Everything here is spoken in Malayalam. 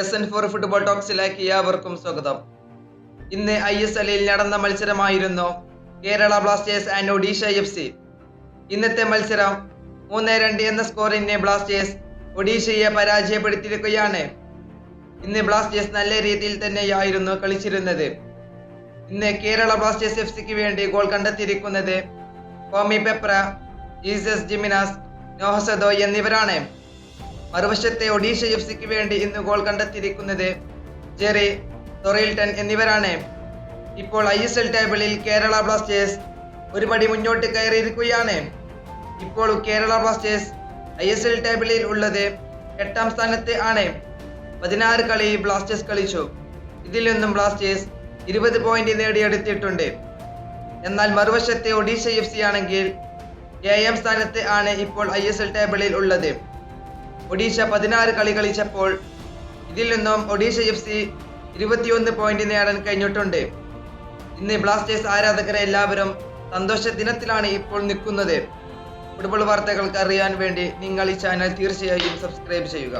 എസ് എൻ ഫോർ ഫുട്ബോൾ ടോക്സിലേക്ക് ഏവർക്കും സ്വാഗതം. ഇന്ന് ഐ എസ് എല്ലിൽ നടന്ന മത്സരമായിരുന്നു Kerala Blasters and Odisha F C ഇന്നത്തെ മത്സരം മൂന്ന് രണ്ട് എന്ന സ്കോറിന് ബ്ലാസ്റ്റേഴ്സ് ഒഡീഷയെ പരാജയപ്പെടുത്തിയിരിക്കുകയാണ്. ഇന്ന് ബ്ലാസ്റ്റേഴ്സ് നല്ല രീതിയിൽ തന്നെയായിരുന്നു കളിച്ചിരുന്നത്. ഇന്ന് കേരള ബ്ലാസ്റ്റേഴ്സ് എഫ് സിക്ക് വേണ്ടി ഗോൾ കണ്ടെത്തിയിരിക്കുന്നത് Kwame Peprah Jesus Jimenez Noah Sadaoui എന്നിവരാണ്. മറുവശത്തെ ഒഡീഷ എഫ് സിക്ക് വേണ്ടി ഇന്ന് ഗോൾ കണ്ടെത്തിയിരിക്കുന്നത് ജെറി തൊറയിൽട്ടൻ എന്നിവരാണ്. ഇപ്പോൾ ഐ എസ് എൽ ടേബിളിൽ കേരള ബ്ലാസ്റ്റേഴ്സ് ഒരു പടി മുന്നോട്ട് കയറിയിരിക്കുകയാണ്. ഇപ്പോൾ Kerala Blasters I S L ടേബിളിൽ ഉള്ളത് എട്ടാം സ്ഥാനത്ത് ആണ്. പതിനാറ് കളി ബ്ലാസ്റ്റേഴ്സ് കളിച്ചു. ഇതിൽ നിന്നും ബ്ലാസ്റ്റേഴ്സ് ഇരുപത് പോയിന്റ് നേടിയെടുത്തിട്ടുണ്ട്. എന്നാൽ മറുവശത്തെ ഒഡീഷ എഫ് സി ആണെങ്കിൽ ഏഴാം സ്ഥാനത്ത് ആണ് ഇപ്പോൾ ഐ എസ് എൽ ടേബിളിൽ ഉള്ളത്. ഒഡീഷ പതിനാറ് കളി കളിച്ചപ്പോൾ ഇതിൽ നിന്നും ഒഡീഷ എഫ് സി ഇരുപത്തിയൊന്ന് പോയിന്റ് നേടാൻ കഴിഞ്ഞിട്ടുണ്ട്. ഇന്ന് ബ്ലാസ്റ്റേഴ്സ് ആരാധകരെ എല്ലാവരും സന്തോഷ ദിനത്തിലാണ് ഇപ്പോൾ നിൽക്കുന്നത്. ഫുട്ബോൾ വാർത്തകൾക്ക് അറിയാൻ വേണ്ടി നിങ്ങൾ ഈ ചാനൽ തീർച്ചയായും സബ്സ്ക്രൈബ് ചെയ്യുക.